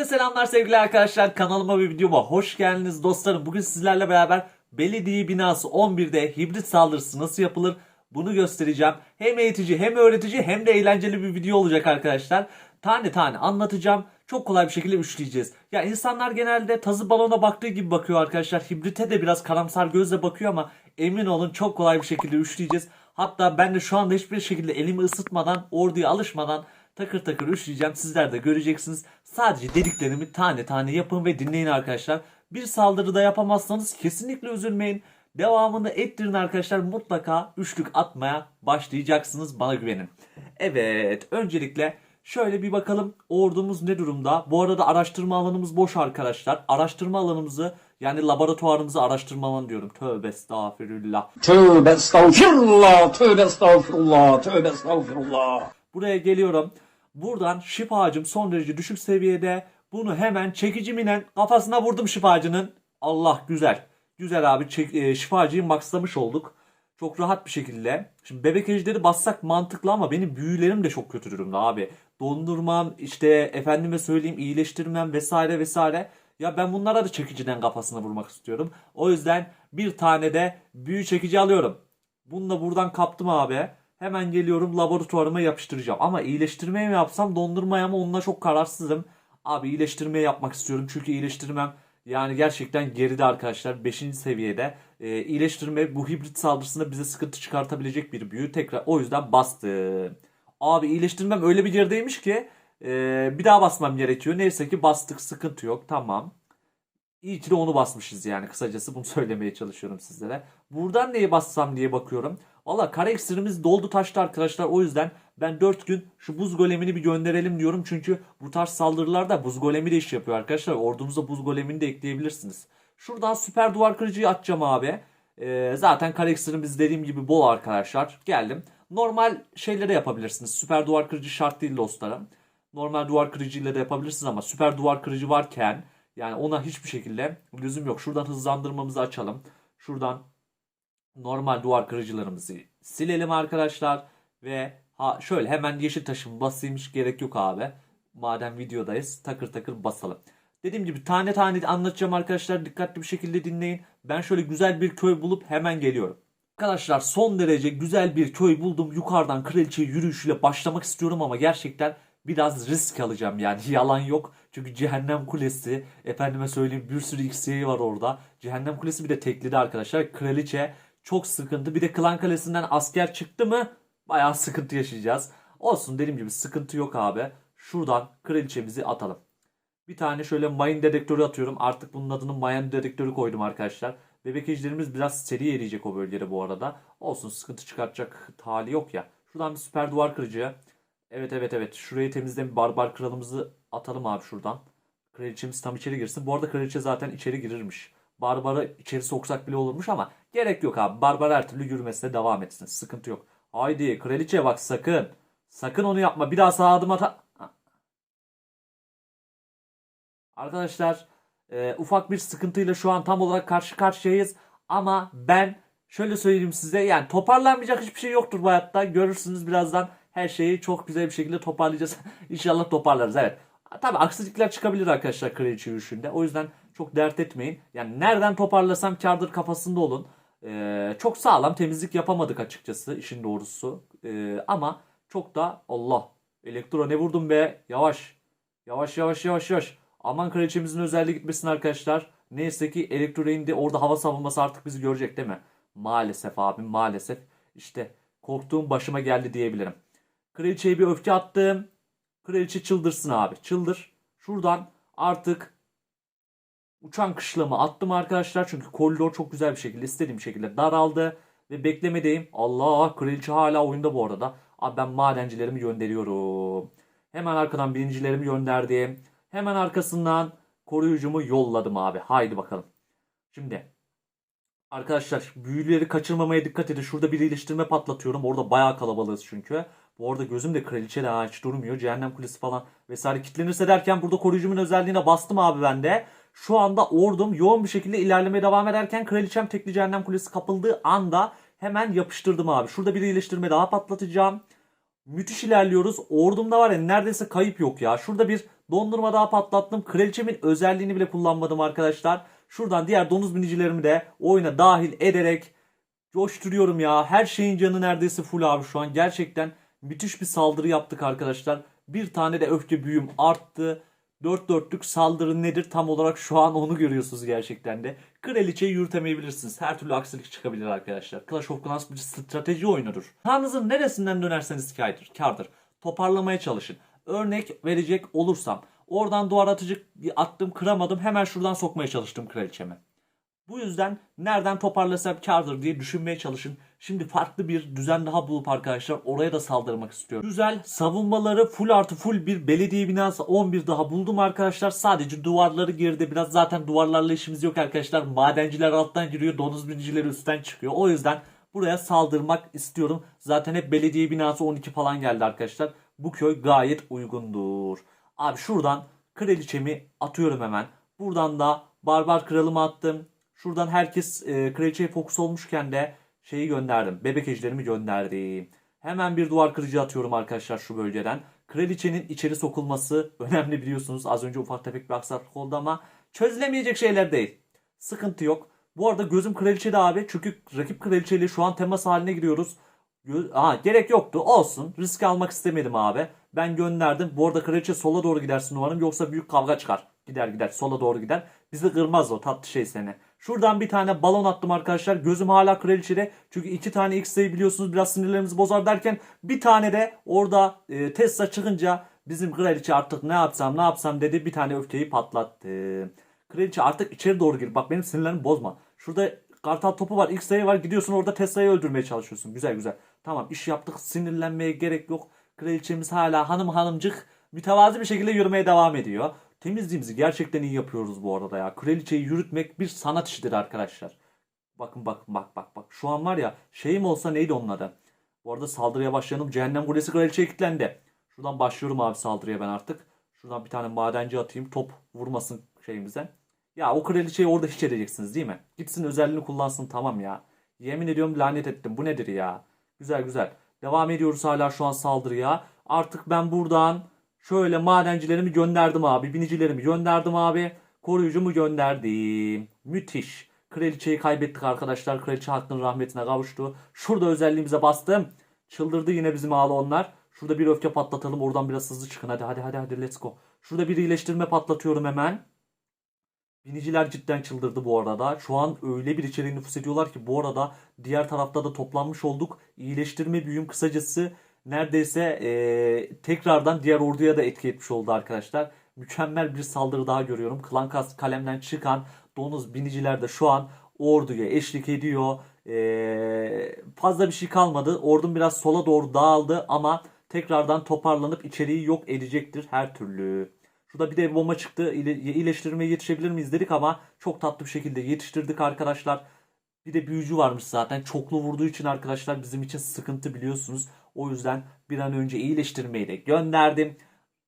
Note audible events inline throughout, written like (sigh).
Herkese selamlar sevgili arkadaşlar. Kanalıma ve videoma hoş geldiniz dostlarım. Bugün sizlerle beraber belediye binası 11'de hibrit saldırısı nasıl yapılır bunu göstereceğim. Hem eğitici hem öğretici hem de eğlenceli bir video olacak arkadaşlar. Tane tane anlatacağım. Çok kolay bir şekilde üçleyeceğiz. Ya insanlar genelde tazı balona baktığı gibi bakıyor arkadaşlar. Hibrite de biraz karamsar gözle bakıyor ama emin olun çok kolay bir şekilde üçleyeceğiz. Hatta ben de şu anda hiçbir şekilde elimi ısıtmadan, orduya alışmadan takır takır üşleyeceğim. Sizler de göreceksiniz. Sadece dediklerimi tane tane yapın ve dinleyin arkadaşlar. Bir saldırıda yapamazsanız kesinlikle üzülmeyin. Devamını ettirin arkadaşlar. Mutlaka üçlük atmaya başlayacaksınız. Bana güvenin. Evet. Öncelikle şöyle bir bakalım ordumuz ne durumda. Bu arada araştırma alanımız boş arkadaşlar. Araştırma alanımızı yani laboratuvarımızı araştırma alanı diyorum. Tövbe estağfirullah. Tövbe estağfirullah, tövbe estağfirullah, tövbe estağfirullah. Buraya geliyorum. Buradan şifacım son derece düşük seviyede. Bunu hemen çekiciminen kafasına vurdum şifacının. Allah güzel. Güzel abi çek, e, şifacıyı maxlamış olduk. Çok rahat bir şekilde. Şimdi bebek ejderi bassak mantıklı ama benim büyülerim de çok kötü durumda abi. Dondurmam işte efendime söyleyeyim iyileştirmem vesaire vesaire. Ya ben bunlara da çekiciden kafasına vurmak istiyorum. O yüzden bir tane de büyü çekici alıyorum. Bunu da buradan kaptım abi. Hemen geliyorum laboratuvarıma yapıştıracağım. Ama iyileştirmeyi mi yapsam dondurmaya mı onunla çok kararsızım. Abi iyileştirmeyi yapmak istiyorum. Çünkü iyileştirmem yani gerçekten geride arkadaşlar. 5. seviyede. Ee, iyileştirme bu hibrit saldırısında bize sıkıntı çıkartabilecek bir büyü. Tekrar o yüzden bastım. Abi iyileştirmem öyle bir gerideymiş ki e, bir daha basmam gerekiyor. Neyse ki bastık sıkıntı yok. Tamam. İyi ki de onu basmışız yani kısacası bunu (laughs) söylemeye çalışıyorum sizlere. Buradan neyi bassam diye bakıyorum. Valla kare iksirimiz doldu taştı arkadaşlar o yüzden ben 4 gün şu buz golemini bir gönderelim diyorum. Çünkü bu tarz saldırılarda buz golemi de iş yapıyor arkadaşlar. Ordumuza buz golemini de ekleyebilirsiniz. Şuradan süper duvar kırıcıyı atacağım abi. Ee, zaten kare iksirimiz dediğim gibi bol arkadaşlar. Geldim. Normal şeyleri yapabilirsiniz. Süper duvar kırıcı şart değil dostlarım. Normal duvar kırıcıyla da yapabilirsiniz ama süper duvar kırıcı varken yani ona hiçbir şekilde lüzum yok. Şuradan hızlandırmamızı açalım. Şuradan normal duvar kırıcılarımızı silelim arkadaşlar. Ve ha şöyle hemen yeşil taşımı basayım hiç gerek yok abi. Madem videodayız takır takır basalım. Dediğim gibi tane tane anlatacağım arkadaşlar. Dikkatli bir şekilde dinleyin. Ben şöyle güzel bir köy bulup hemen geliyorum. Arkadaşlar son derece güzel bir köy buldum. Yukarıdan kraliçe yürüyüşüyle başlamak istiyorum ama gerçekten biraz risk alacağım yani (laughs) yalan yok. Çünkü Cehennem Kulesi efendime söyleyeyim bir sürü XP var orada. Cehennem Kulesi bir de teklidi arkadaşlar. Kraliçe çok sıkıntı. Bir de Klan Kalesi'nden asker çıktı mı bayağı sıkıntı yaşayacağız. Olsun dediğim gibi sıkıntı yok abi. Şuradan kraliçemizi atalım. Bir tane şöyle mayın dedektörü atıyorum. Artık bunun adını mayın dedektörü koydum arkadaşlar. Bebek ejderimiz biraz seri eriyecek o bölgede bu arada. Olsun sıkıntı çıkartacak hali yok ya. Şuradan bir süper duvar kırıcı. Evet evet evet. Şurayı temizleyen bir barbar kralımızı atalım abi şuradan. Kraliçemiz tam içeri girsin. Bu arada kraliçe zaten içeri girirmiş. Barbarı içeri soksak bile olurmuş ama gerek yok abi. Barbar her türlü yürümesine devam etsin. Sıkıntı yok. Haydi kraliçe bak sakın. Sakın onu yapma. Bir daha sağa adım ata... Arkadaşlar e, ufak bir sıkıntıyla şu an tam olarak karşı karşıyayız. Ama ben şöyle söyleyeyim size yani toparlanmayacak hiçbir şey yoktur bu hayatta. Görürsünüz birazdan her şeyi çok güzel bir şekilde toparlayacağız. (laughs) İnşallah toparlarız evet. Tabi aksilikler çıkabilir arkadaşlar kraliçe yürüyüşünde. O yüzden çok dert etmeyin. Yani nereden toparlasam kardır kafasında olun. Ee, çok sağlam temizlik yapamadık açıkçası işin doğrusu. Ee, ama çok da Allah. Elektro ne vurdum be? Yavaş. Yavaş yavaş yavaş yavaş. Aman kraliçemizin özelliği gitmesin arkadaşlar. Neyse ki elektroreğin de orada hava savunması artık bizi görecek değil mi? Maalesef abim maalesef. İşte korktuğum başıma geldi diyebilirim. Kraliçeye bir öfke attım. Kraliçe çıldırsın abi. Çıldır. Şuradan artık uçan kışlamı attım arkadaşlar. Çünkü koridor çok güzel bir şekilde istediğim şekilde daraldı. Ve beklemedeyim. Allah kraliçe hala oyunda bu arada. Abi ben madencilerimi gönderiyorum. Hemen arkadan birincilerimi gönderdim. Hemen arkasından koruyucumu yolladım abi. Haydi bakalım. Şimdi arkadaşlar büyüleri kaçırmamaya dikkat edin. Şurada bir iyileştirme patlatıyorum. Orada bayağı kalabalığız çünkü. Bu arada gözüm de kraliçe de hiç durmuyor. Cehennem kulesi falan vesaire kitlenirse derken burada koruyucumun özelliğine bastım abi ben de. Şu anda ordum yoğun bir şekilde ilerlemeye devam ederken kraliçem tekli cehennem kulesi kapıldığı anda hemen yapıştırdım abi. Şurada bir iyileştirme daha patlatacağım. Müthiş ilerliyoruz. Ordumda var ya neredeyse kayıp yok ya. Şurada bir Dondurma daha patlattım. Kraliçemin özelliğini bile kullanmadım arkadaşlar. Şuradan diğer domuz binicilerimi de oyuna dahil ederek coşturuyorum ya. Her şeyin canı neredeyse full abi şu an. Gerçekten müthiş bir saldırı yaptık arkadaşlar. Bir tane de öfke büyüm arttı. Dört dörtlük saldırı nedir tam olarak şu an onu görüyorsunuz gerçekten de. Kraliçeyi yürütemeyebilirsiniz. Her türlü aksilik çıkabilir arkadaşlar. Clash of Clans bir strateji oyunudur. Tanrınızın neresinden dönerseniz kârdır. kârdır. Toparlamaya çalışın. Örnek verecek olursam. Oradan duvar atıcı attım kıramadım. Hemen şuradan sokmaya çalıştım kraliçemi. Bu yüzden nereden toparlasam kardır diye düşünmeye çalışın. Şimdi farklı bir düzen daha bulup arkadaşlar oraya da saldırmak istiyorum. Güzel savunmaları full artı full bir belediye binası 11 daha buldum arkadaşlar. Sadece duvarları geride biraz zaten duvarlarla işimiz yok arkadaşlar. Madenciler alttan giriyor donuz binicileri üstten çıkıyor. O yüzden buraya saldırmak istiyorum. Zaten hep belediye binası 12 falan geldi arkadaşlar. Bu köy gayet uygundur. Abi şuradan kraliçemi atıyorum hemen. Buradan da barbar kralımı attım. Şuradan herkes e, kraliçeye fokus olmuşken de şeyi gönderdim. Bebek ejderimi gönderdim. Hemen bir duvar kırıcı atıyorum arkadaşlar şu bölgeden. Kraliçenin içeri sokulması önemli biliyorsunuz. Az önce ufak tefek bir aksaklık oldu ama çözülemeyecek şeyler değil. Sıkıntı yok. Bu arada gözüm kraliçede abi. Çünkü rakip kraliçeyle şu an temas haline giriyoruz. Aha, gerek yoktu. Olsun. Risk almak istemedim abi. Ben gönderdim. Bu arada kraliçe sola doğru gidersin umarım. Yoksa büyük kavga çıkar. Gider gider. Sola doğru gider. Bizi kırmaz o tatlı şey seni. Şuradan bir tane balon attım arkadaşlar. Gözüm hala kraliçede. Çünkü iki tane X sayı biliyorsunuz biraz sinirlerimizi bozar derken bir tane de orada e, Tesla çıkınca bizim kraliçe artık ne yapsam ne yapsam dedi. Bir tane öfkeyi patlattı. Kraliçe artık içeri doğru gir. Bak benim sinirlerimi bozma. Şurada kartal topu var. X sayı var. Gidiyorsun orada Tesla'yı öldürmeye çalışıyorsun. Güzel güzel. Tamam iş yaptık. Sinirlenmeye gerek yok. Kraliçemiz hala hanım hanımcık mütevazi bir şekilde yürümeye devam ediyor. Temizliğimizi gerçekten iyi yapıyoruz bu arada ya. Kraliçeyi yürütmek bir sanat işidir arkadaşlar. Bakın bakın bak bak bak. Şu an var ya şeyim olsa neydi onun? Bu arada saldırıya başlayalım. Cehennem Kulesi kraliçeye kilitlendi. Şuradan başlıyorum abi saldırıya ben artık. Şuradan bir tane madenci atayım. Top vurmasın şeyimize. Ya o kraliçeyi orada hiç edeceksiniz değil mi? Gitsin özelliğini kullansın tamam ya. Yemin ediyorum lanet ettim. Bu nedir ya? Güzel güzel. Devam ediyoruz hala şu an saldırıya. Artık ben buradan şöyle madencilerimi gönderdim abi. Binicilerimi gönderdim abi. Koruyucumu gönderdim. Müthiş. Kraliçeyi kaybettik arkadaşlar. Kraliçe hakkının rahmetine kavuştu. Şurada özelliğimize bastım. Çıldırdı yine bizim ağlı onlar. Şurada bir öfke patlatalım. Oradan biraz hızlı çıkın. Hadi hadi hadi hadi let's go. Şurada bir iyileştirme patlatıyorum hemen. Biniciler cidden çıldırdı bu arada. Şu an öyle bir içeriğe nüfus ediyorlar ki bu arada diğer tarafta da toplanmış olduk. İyileştirme büyüm kısacası neredeyse eee, tekrardan diğer orduya da etki etmiş oldu arkadaşlar. Mükemmel bir saldırı daha görüyorum. Klankas kalemden çıkan donuz biniciler de şu an orduya eşlik ediyor. Eee, fazla bir şey kalmadı. Ordum biraz sola doğru dağıldı ama tekrardan toparlanıp içeriği yok edecektir her türlü. Şurada bir de bomba çıktı. İle- İyileştirmeye yetişebilir miyiz dedik ama çok tatlı bir şekilde yetiştirdik arkadaşlar. Bir de büyücü varmış zaten. Çoklu vurduğu için arkadaşlar bizim için sıkıntı biliyorsunuz. O yüzden bir an önce iyileştirmeyi de gönderdim.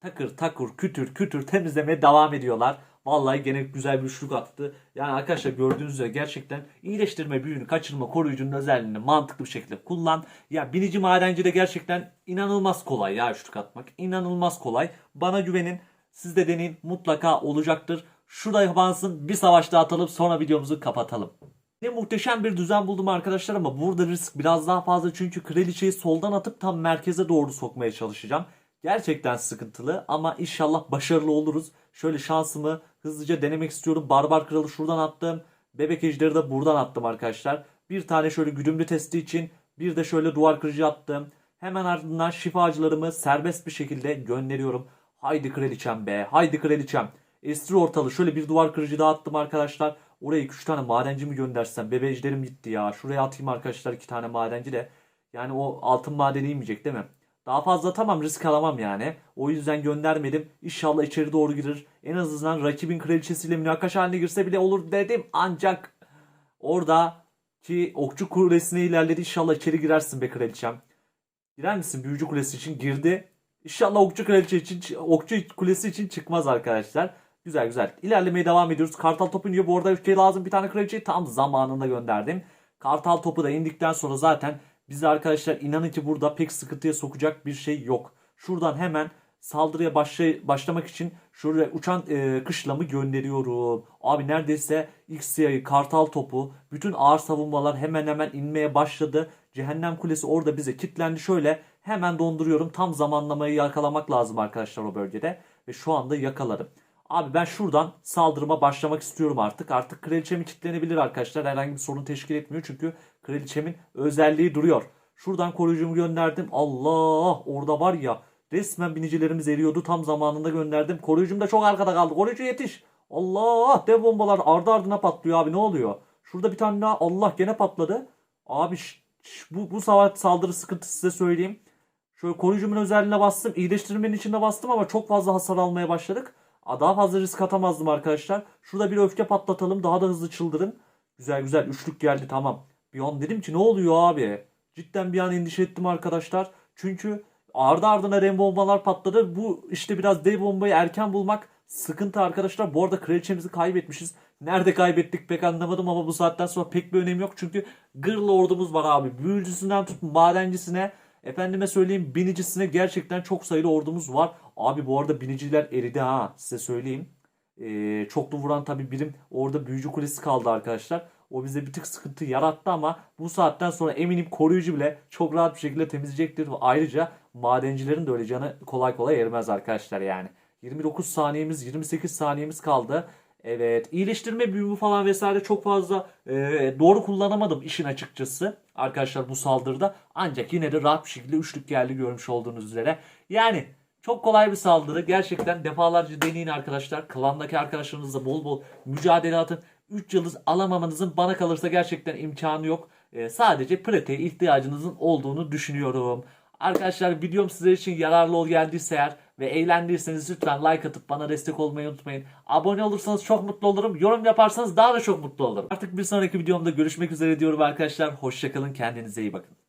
Takır takır kütür kütür temizlemeye devam ediyorlar. Vallahi gene güzel bir üçlük attı. Yani arkadaşlar gördüğünüz üzere gerçekten iyileştirme büyünü kaçırma koruyucunun özelliğini mantıklı bir şekilde kullan. Ya binici madenci de gerçekten inanılmaz kolay ya üçlük atmak. İnanılmaz kolay. Bana güvenin. Siz de deneyin mutlaka olacaktır. Şurada yapansın bir savaş daha atalım sonra videomuzu kapatalım. Ne muhteşem bir düzen buldum arkadaşlar ama burada risk biraz daha fazla çünkü kraliçeyi soldan atıp tam merkeze doğru sokmaya çalışacağım. Gerçekten sıkıntılı ama inşallah başarılı oluruz. Şöyle şansımı hızlıca denemek istiyorum. Barbar kralı şuradan attım. Bebek ejderi de buradan attım arkadaşlar. Bir tane şöyle güdümlü testi için bir de şöyle duvar kırıcı attım. Hemen ardından şifacılarımı serbest bir şekilde gönderiyorum. Haydi kraliçem be. Haydi kraliçem. Estir ortalığı. Şöyle bir duvar kırıcı daha attım arkadaşlar. Oraya 2-3 tane madenci mi göndersem? Bebejlerim gitti ya. Şuraya atayım arkadaşlar 2 tane madenci de. Yani o altın madeni inmeyecek değil mi? Daha fazla tamam risk alamam yani. O yüzden göndermedim. İnşallah içeri doğru girer. En azından rakibin kraliçesiyle münakaş haline girse bile olur dedim. Ancak orada ki okçu kulesine ilerledi. İnşallah içeri girersin be kraliçem. Girer misin? Büyücü kulesi için girdi. İnşallah okçu kraliçe için okçu kulesi için çıkmaz arkadaşlar. Güzel güzel. İlerlemeye devam ediyoruz. Kartal topu iniyor. Bu arada ülkeye lazım bir tane kraliçeyi tam zamanında gönderdim. Kartal topu da indikten sonra zaten bizi arkadaşlar inanın ki burada pek sıkıntıya sokacak bir şey yok. Şuradan hemen saldırıya başlay- başlamak için Şuraya uçan e, kışlamı gönderiyorum. Abi neredeyse X-Yayı, Kartal topu, bütün ağır savunmalar hemen hemen inmeye başladı. Cehennem Kulesi orada bize kilitlendi. Şöyle hemen donduruyorum. Tam zamanlamayı yakalamak lazım arkadaşlar o bölgede. Ve şu anda yakaladım. Abi ben şuradan saldırıma başlamak istiyorum artık. Artık kraliçemi kilitlenebilir arkadaşlar. Herhangi bir sorun teşkil etmiyor. Çünkü kraliçemin özelliği duruyor. Şuradan koruyucumu gönderdim. Allah orada var ya resmen binicilerimiz eriyordu. Tam zamanında gönderdim. Koruyucum da çok arkada kaldı. Koruyucu yetiş. Allah dev bombalar ardı ardına patlıyor abi ne oluyor? Şurada bir tane daha Allah gene patladı. Abi ş- ş- bu, bu saldırı sıkıntısı size söyleyeyim. Şöyle koruyucumun özelliğine bastım. iyileştirmenin içinde bastım ama çok fazla hasar almaya başladık. Daha fazla risk atamazdım arkadaşlar. Şurada bir öfke patlatalım. Daha da hızlı çıldırın. Güzel güzel. Üçlük geldi tamam. Bir an dedim ki ne oluyor abi? Cidden bir an endişe ettim arkadaşlar. Çünkü ardı ardına rem bombalar patladı. Bu işte biraz dev bombayı erken bulmak sıkıntı arkadaşlar. Bu arada kraliçemizi kaybetmişiz. Nerede kaybettik pek anlamadım ama bu saatten sonra pek bir önemi yok. Çünkü gırla ordumuz var abi. Büyücüsünden tut madencisine. Efendime söyleyeyim binicisine gerçekten çok sayılı ordumuz var. Abi bu arada biniciler eridi ha size söyleyeyim. Ee, çoklu vuran tabi birim orada büyücü kulesi kaldı arkadaşlar. O bize bir tık sıkıntı yarattı ama bu saatten sonra eminim koruyucu bile çok rahat bir şekilde temizleyecektir. Ayrıca madencilerin de öyle canı kolay kolay erimez arkadaşlar yani. 29 saniyemiz 28 saniyemiz kaldı. Evet iyileştirme büyümü falan vesaire çok fazla e, doğru kullanamadım işin açıkçası arkadaşlar bu saldırıda. Ancak yine de rahat bir şekilde üçlük geldi görmüş olduğunuz üzere. Yani çok kolay bir saldırı. Gerçekten defalarca deneyin arkadaşlar. Klandaki arkadaşlarınızla bol bol mücadele atın. 3 yıldız alamamanızın bana kalırsa gerçekten imkanı yok. Ee, sadece pratiğe ihtiyacınızın olduğunu düşünüyorum. Arkadaşlar videom sizler için yararlı ol geldiyse eğer ve eğlendiyseniz lütfen like atıp bana destek olmayı unutmayın. Abone olursanız çok mutlu olurum. Yorum yaparsanız daha da çok mutlu olurum. Artık bir sonraki videomda görüşmek üzere diyorum arkadaşlar. Hoşçakalın kendinize iyi bakın.